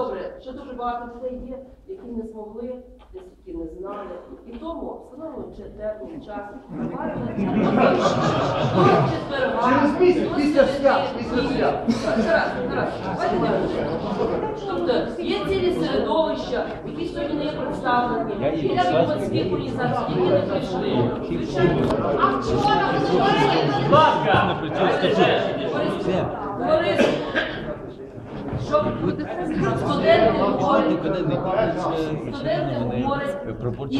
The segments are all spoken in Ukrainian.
добре, що дуже багато людей є, які не змогли, десь які не знали. І тому встановлюємо чи термін, час. Через місяць, після свят, після свят. Тобто є цілі середовища, які сьогодні не є представлені, ряд громадських організацій, які не прийшли. А вчора ви говорили, ласка, Говорили, щоб студенти говорять, студенти говорять, і.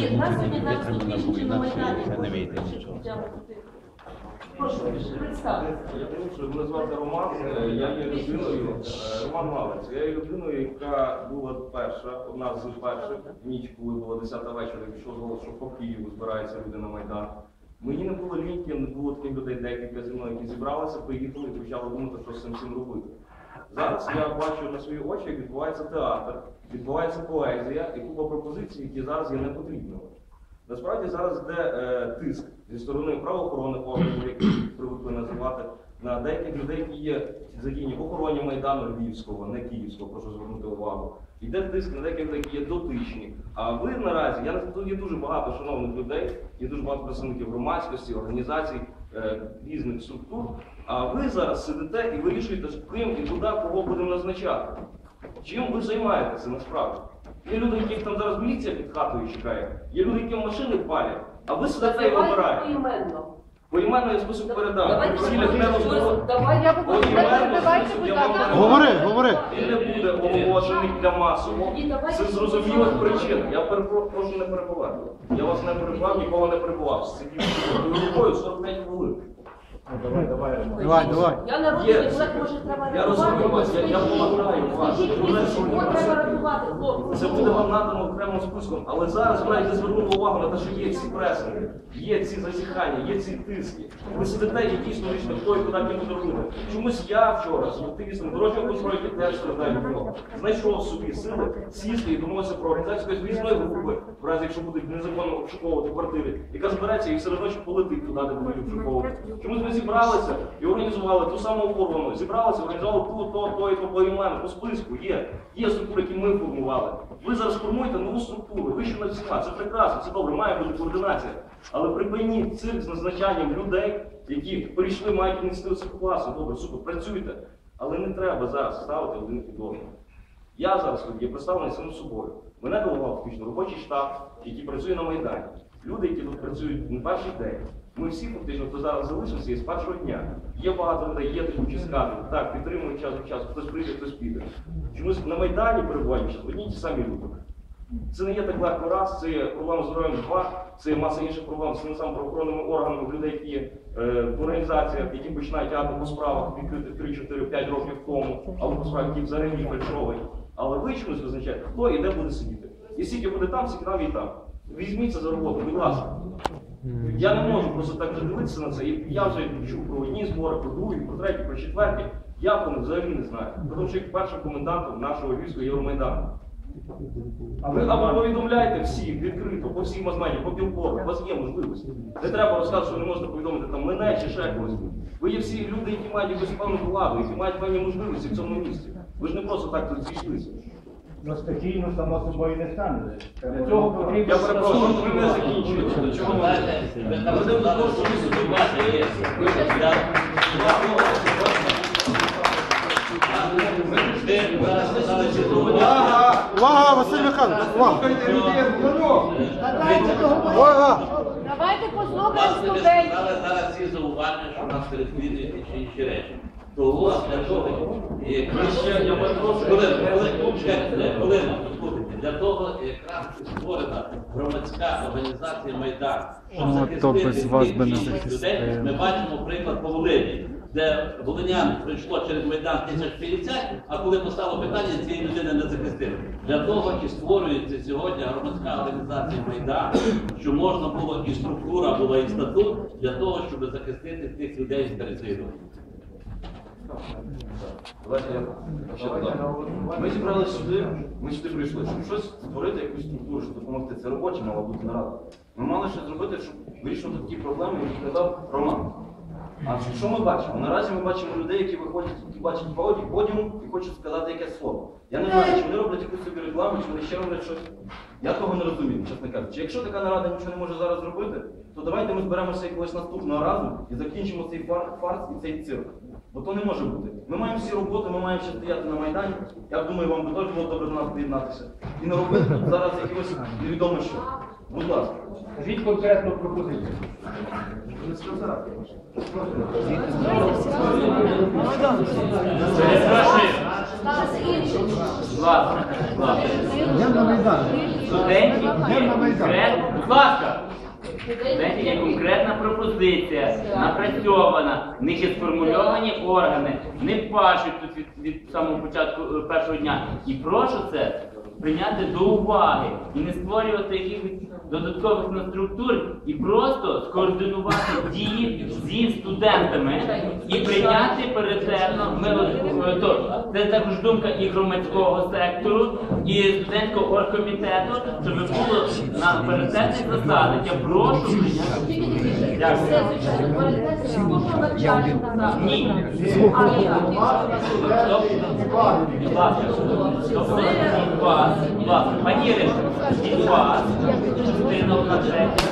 Прошу, мене звати Роман, е, я є людиною, е, Роман Галець, я є людиною, яка була перша, одна з перших, ніч, коли було 10 вечора, пішов голос, що по Києву збирається люди на Майдан. Мені не було ліньки, не було таких людей, декілька зі мною, які зібралися, поїхали і почали думати, що з цим всім робити. Зараз я бачу на свої очі, як відбувається театр, відбувається поезія і купа пропозицій, які зараз є непотрібними. Насправді зараз йде е, тиск зі сторони правоохоронних органів, які привикли називати, на деяких людей, які є задіяні в охороні Майдану Львівського, не Київського, прошу звернути увагу. Йде тиск на деяких які є дотичні. А ви наразі, я тут є дуже багато шановних людей, є дуже багато представників громадськості, організацій, е, різних структур. А ви зараз сидите і вирішуєте, з ким і куди кого будемо назначати. Чим ви займаєтеся насправді? Є люди, яких там зараз міліція під хатою чекає, є люди, які машини палять, а ви сидите і вибираєте. поіменно. Поіменно я список передам. Давайте Всі поіменно. легко Давай я Говори, говори. Він не буде оголошений для масового. І давайте Це зрозумілих причин. Я перепро- прошу не перебувати. Я вас не перебував, нікого не перебував. Сидів рукою 45 хвилин. Давай, давай. Я народний Є. депутат, може треба Я розумію вас, я- я допомагаю вас. Скажіть, мені, що, кого не треба рятувати, хлопці? Це буде вам надано окремим списком, але зараз ви навіть не звернули увагу на те, що є ці пресинги, є ці зазіхання, є ці тиски. Ви сидите і дійсно вирішите, хто і куди буде робити. Чомусь я вчора з активістами дорожнього контролю, теж страждає від нього, знайшов собі сили сісти і домовився про організацію якоїсь групи, в разі якщо будуть незаконно обшуковувати квартири, яка збереться і все одно полетить туди, де будуть обшуковувати. Чомусь ми зібралися і організували ту саму оформлену, зібралися, організували ту, то, то і то по імену, по списку. Є. Є структури, які ми формували. Ви зараз формуєте нову структуру, ви ще над всіма. Це прекрасно, це добре, має бути координація. Але припиніть цирк з назначанням людей, які прийшли, мають ініціативу цих класу. Добре, супер, працюйте. Але не треба зараз ставити один під одним. Я зараз є представлений самим собою. Мене делегував фактично робочий штаб, який працює на Майдані. Люди, які тут працюють не перший день. Ми всі фактично, хто зараз залишився, є з першого дня. Є багато людей, є такі скати, так, підтримують час від часу, хтось прийде, хтось піде. Чомусь на Майдані перебувають зараз одні ті самі люди. Це не є так легко раз, це є проблема здоров'ям два, це є маса інших проблем з тими самими правоохоронними органами людей, які е, в організаціях, які починають тягати по справах відкритих 3, 4, 5 років тому, або по справах, які взагалі фальшовані. Але ви чомусь визначаєте, хто і де буде сидіти. І скільки буде там, скільки там і там. Візьміться за роботу, будь ласка. Я не можу просто так вже дивитися на це. Я вже чув про одні збори, про другі, про треті, про четверті. Я про них взагалі не знаю. Тому що як першим комендантом нашого Львівського Євромайдану. А ви або повідомляйте всі відкрито, по всій мазмані, по білбору, у вас є можливості. Не треба розказувати, що не можете повідомити там мене чи ще когось. Ви є всі люди, які мають якусь певну владу, які мають певні можливості в цьому місці. Ви ж не просто так тут зійшлися. Ну, само собою, не стане. Для цього потрібно... Я перепрошую, ви не закінчуєте. До чого ви? Доведемо до того, що ви собі бачите. Увага! Увага, Василь Михайлович! Увага! Увага! Давайте послухаємо студентів. зараз всі зауваження, що нас переслідують чи інші речі. Того для того. Для того якраз створена громадська організація Майдан, щоб захистити вас би не людей. Ми бачимо приклад по Волині, де волинян прийшло через Майдан 1050, а коли постало питання, цієї людини не захистили. Для того і створюється сьогодні громадська організація Майдан, що можна було і структура була, і статут для того, щоб захистити тих людей з переслідування. Давайте я. Ми зібралися сюди, ми сюди прийшли, щоб щось створити, якусь структуру, щоб допомогти. Це робоча мала бути нарада. Ми мали щось зробити, щоб вирішувати такі проблеми, які казав Роман. А що ми бачимо? Наразі ми бачимо людей, які виходять, які бачать поді- подіум і хочуть сказати якесь слово. Я не знаю, чи вони роблять якусь собі рекламу, чи вони ще роблять щось. Я того не розумію, чесно кажучи. Якщо така нарада нічого не може зараз зробити, то давайте ми зберемося якогось наступного разу і закінчимо цей фар- фарс і цей цирк. Бо то не може бути. Ми маємо всі роботи, ми маємо ще стояти на Майдані. Я думаю, вам би теж було добре до нас приєднатися. І не робити тут зараз якогось невідомо що. Будь ласка. Скажіть конкретну пропозицію. Ласка, ласка. Студентів є конкретна, будь ласка, студентів є конкретна пропозиція, напрацьована, в них є сформульовані органи, не пашуть тут від, від самого початку е, першого дня. І прошу це прийняти до уваги і не створювати якихось додаткових структур і просто скоординувати дії зі студентами і прийняти перетерно. Ми е, то це також думка і громадського сектору, і студентського оргкомітету, щоб було на перетерних засадах. Я прошу прийняти. Дякую. Ні. Будь ласка, тобто вас, ласка, пані Ірино, вас, одна третя.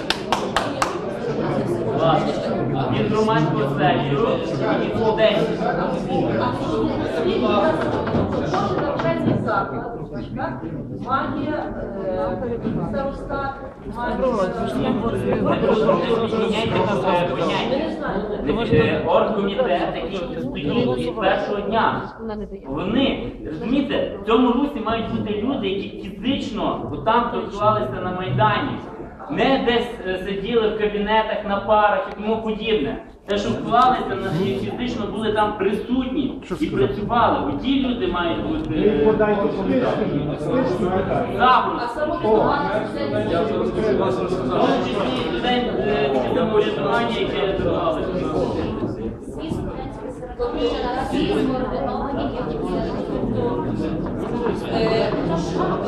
Будь ласка, від громадського сектору і від студентів. Має е, має Міняйте на. Оргкомітет, який стоїть від першого дня. Вони, розумієте, в цьому русі мають бути люди, які фізично там торгувалися на Майдані. Не десь е, сиділи в кабінетах на парах і тому подібне. Те, що вклалися на фізично були там присутні і працювали. Оті люди мають бути е, Подайте запросто. Самоврядування е, самоврядування, яке. Всі студентські середовища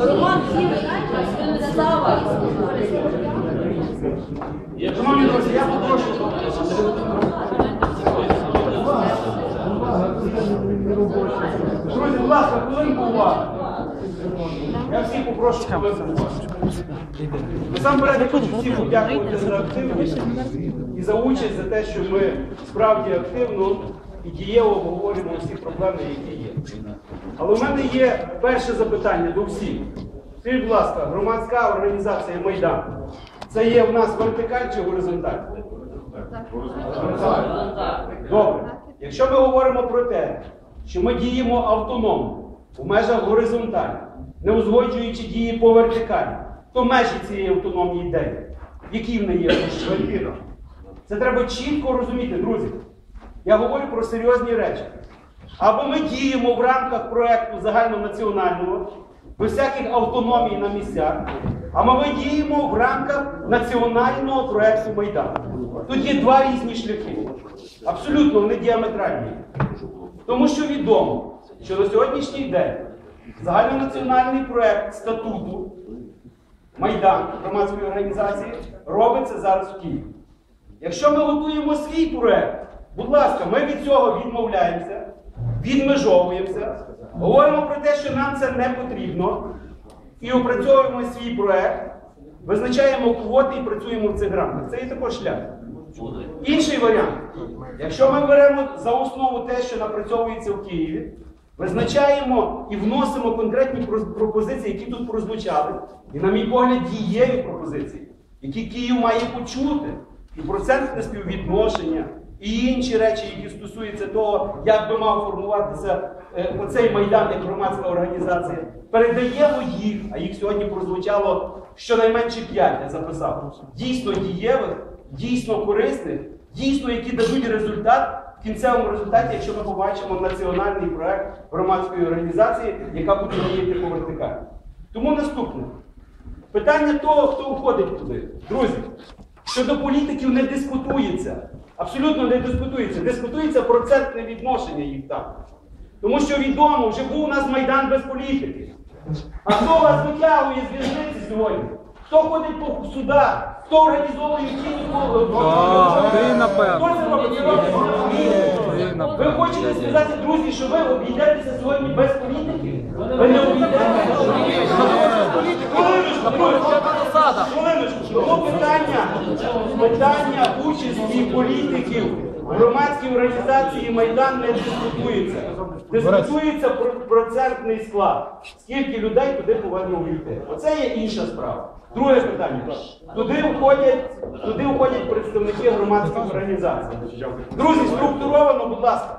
Роман Сава Шановні друзі, я попрошу. Друзі, будь ласка, хвилинку уваги. Я всіх попрошу хвилинку. Насамперед я хочу всім подякувати за активність і за участь, за те, що ми справді активно і дієво обговорюємо всі проблеми, які є. Але в мене є перше запитання до всіх. Скажіть, будь ласка, громадська організація Майдан. Це є в нас вертикаль чи горизонталь? Добре. Якщо ми говоримо про те, що ми діємо автономно у межах горизонталі, не узгоджуючи дії по вертикалі, то межі цієї автономії де? Які в неї є? Це треба чітко розуміти, друзі. Я говорю про серйозні речі. Або ми діємо в рамках проєкту загальнонаціонального, без всяких автономій на місцях, або ми діємо в рамках національного проєкту Майдан. Тут є два різні шляхи. Абсолютно вони діаметральні. Тому що відомо, що на сьогоднішній день загальнонаціональний проєкт статуту Майдан громадської організації робиться зараз в Києві. Якщо ми готуємо свій проект, будь ласка, ми від цього відмовляємося, відмежовуємося, говоримо про те, що нам це не потрібно, і опрацьовуємо свій проект, визначаємо квоти і працюємо в цих рамках. Це є також шлях. Інший варіант. Якщо ми беремо за основу те, що напрацьовується в Києві, визначаємо і вносимо конкретні пропозиції, які тут прозвучали, і, на мій погляд, дієві пропозиції, які Київ має почути, і процентне співвідношення, і інші речі, які стосуються того, як би мав формуватися е, оцей майдан як громадська організація, передаємо їх, а їх сьогодні прозвучало щонайменше п'ять, я записав, дійсно дієвих, дійсно корисних, дійсно, які дадуть результат в кінцевому результаті, якщо ми побачимо національний проект громадської організації, яка буде діяти по вертикалі. Тому наступне. Питання того, хто входить туди. Друзі, щодо політиків не дискутується. Абсолютно не дискутується. Дискутується процентне відношення їх там. Тому що відомо, вже був у нас Майдан без політики. А хто вас витягує з в'язниці сьогодні? Хто ходить по судах? Хто організовує ті. Хто це робить? Ви хочете сказати, друзі, що ви обійдетеся сьогодні без політики? Ви не обійдетеся. Хвилиночку. Тому питання, питання участі політиків в громадській організації Майдан не дискутується. Дискутується про процентний склад. Скільки людей туди повинно увійти. Оце є інша справа. Друге питання. Туди входять, туди входять представники громадських організацій. Друзі, структуровано, будь ласка.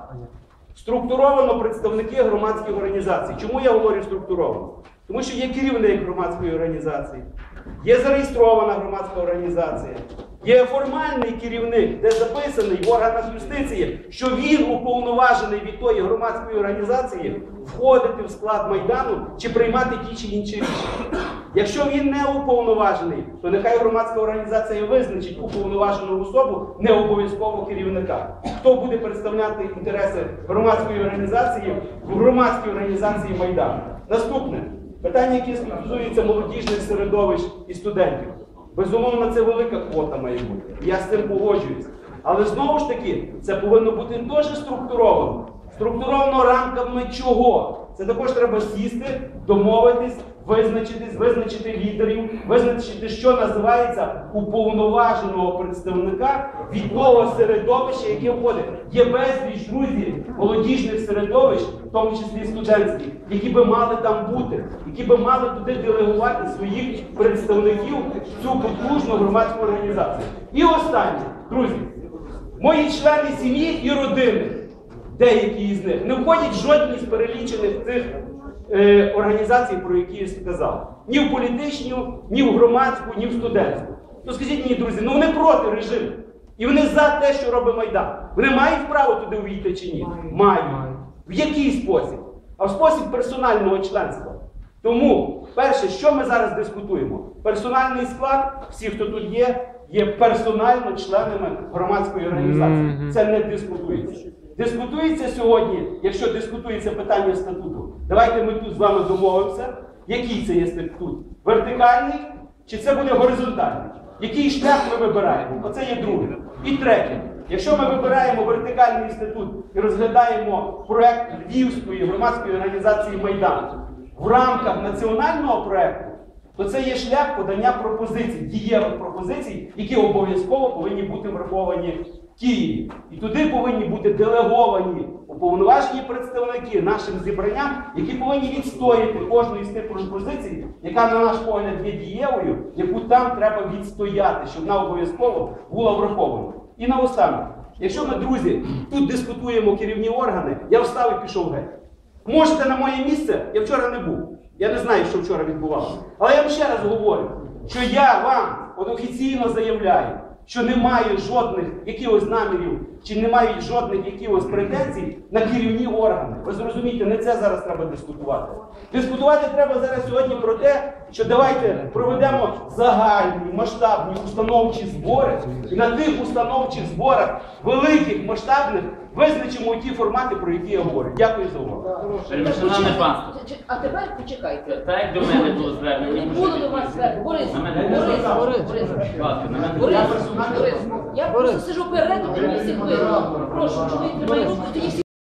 Структуровано представники громадських організацій. Чому я говорю структуровано? Тому що є керівник громадської організації, є зареєстрована громадська організація, є формальний керівник, де записаний в органах юстиції, що він уповноважений від тої громадської організації входити в склад Майдану чи приймати ті чи інші рішення. Якщо він не уповноважений, то нехай громадська організація визначить уповноважену особу, не обов'язково керівника. Хто буде представляти інтереси громадської організації в громадській організації Майдану? Наступне питання, яке стосується молодіжних середовищ і студентів. Безумовно, це велика квота має бути. Я з цим погоджуюсь. Але знову ж таки, це повинно бути дуже структуровано. Структуровано рамками чого? Це також треба сісти, домовитись, визначитись, визначити лідерів, визначити, що називається уповноваженого представника від того середовища, яке входить. Є безліч друзі молодіжних середовищ, в тому числі студентських, які би мали там бути, які би мали туди делегувати своїх представників в цю потужну громадську організацію. І останнє, друзі, мої члени сім'ї і родини, деякі із них, не входять жодні з перелічених цих е, організацій, про які я сказав. Ні в політичну, ні в громадську, ні в студентську. Ну скажіть мені, друзі, ну вони проти режиму. І вони за те, що робить Майдан. Вони мають право туди увійти чи ні? Мають. В який спосіб? А в спосіб персонального членства. Тому, перше, що ми зараз дискутуємо? Персональний склад, всі, хто тут є, є персонально членами громадської організації. Це не дискутується. Дискутується сьогодні, якщо дискутується питання статуту, давайте ми тут з вами домовимося, який це є статут? Вертикальний чи це буде горизонтальний? Який шлях ми вибираємо? Оце є друге. І третє. Якщо ми вибираємо вертикальний інститут і розглядаємо проект Львівської громадської організації Майдан в рамках національного проекту, то це є шлях подання пропозицій, дієвих пропозицій, які обов'язково повинні бути враховані Києві. І туди повинні бути делеговані уповноважені представники нашим зібранням, які повинні відстояти кожну із тих пропозицій, яка, на наш погляд, є дієвою, яку там треба відстояти, щоб вона обов'язково була врахована. І наостанок, якщо ми, друзі, тут дискутуємо керівні органи, я встав і пішов геть. Можете на моє місце, я вчора не був. Я не знаю, що вчора відбувалося. Але я вам ще раз говорю, що я вам от офіційно заявляю, що немає жодних якихось намірів, чи немає жодних якихось претензій на керівні органи. Ви зрозумієте, не це зараз треба дискутувати. Дискутувати треба зараз сьогодні про те, що давайте проведемо загальні масштабні установчі збори, і на тих установчих зборах великих масштабних визначимо ті формати, про які я говорю. Дякую за увагу. Шановне панство, А тепер почекайте. так як до мене було звернення. Було до вас звернення. Борис, На мене Борис, Борис, Будь ласка, на мене Борис, Борис. Я просто сижу перед, мені всіх видно. Прошу, чоловік тримає руку, тоді всі